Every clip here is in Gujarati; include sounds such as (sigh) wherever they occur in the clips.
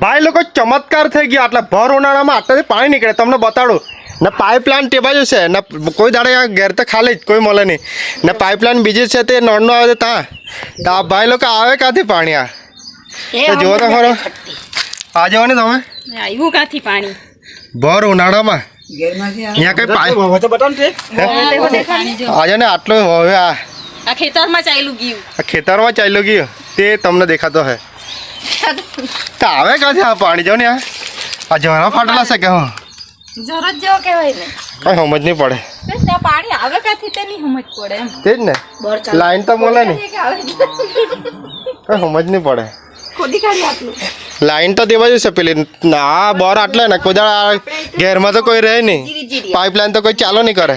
ભાઈ લોકો ચમત્કાર થઈ ગયા. આટલા ભર ઉનાળામાં આટલાથી પાણી નીકળે. તમને બતાડું. ને પાઇપલાઇન તે બાજુ છે. ને કોઈ દાડે આ ઘેર તો ખાલી જ કોઈ મળે નહીં. ને પાઇપલાઇન બીજી છે તે નળનો આવે છે ત્યાં. આ ભાઈ લોકો આવે ક્યાંથી પાણી આ? જુઓ તો ખરો. આ જુઓ ને તમે. આવ્યું કાથી પાણી? ભર ઉનાળામાં. અહીંયા કઈ પાઇપ આજે ને આટલું હવે આ આ ખેતરમાં ચાલ્યું ગયું. ખેતરમાં ચાલ્યો ગયો. તે તમને દેખાતો હે. આવે ક્યાંથી આ પાણી જો ને આ જરા ફાટેલા છે કે હું? જરત જેવો કહેવાય ને. કઈ સમજ નહીં પડે. પાણી આવે કાથી તે નહીં સમજ પડે એમ. તે જ ને. લાઈન તો મળે ને. કઈ સમજ નહીં પડે. ખોદી કાઢી આટલું લાઈન તો તે બાજુ છે પેલી. આ બોર આટલે ને કોઈ દાડા આ ઘેરમાં તો કોઈ રહે નહીં. પાઇપલાઇન તો કોઈ ચાલો નહીં કરે.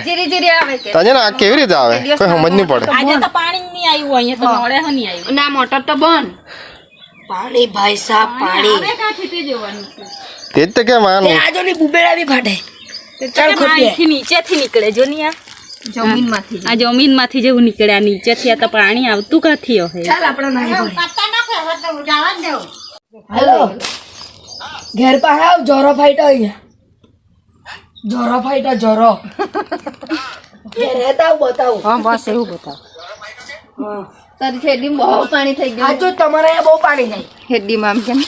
તને ના આ કેવી રીતે આવે? કોઈ સમજ નહીં પડે. આજે તો પાણી નહીં આવ્યું અહીંયા તો નળે નહીં આવ્યું. ના મોટર તો બંધ. પાણી ભાઈ સાહેબ પાણી આવે કાથી તે જોવાનું છે તે જ તો કેમ તે આનું આજો ની બુબેડા બી ફાટે ચાલ અહીંથી નીચેથી નીકળે જો નહીં આ. જમીનમાંથી આ જમીનમાંથી જેવું નીકળે આ નીચેથી આ તો પાણી આવતું કાથી હે ચાલ આપણે નહીં પડે હેલો. ઘેર પાસે આવ જોરો ફાઈટો અહીંયા. જોરો ફાઈટો જોરો. (laughs) ઘેર રહેતા આવ બતાવું. હા બસ એવું બતાવ. તારી શેરડીમાં બહુ પાણી થઈ ગયું. તમારે બહુ પાણી જાય શેરડીમાં આમ કેમ?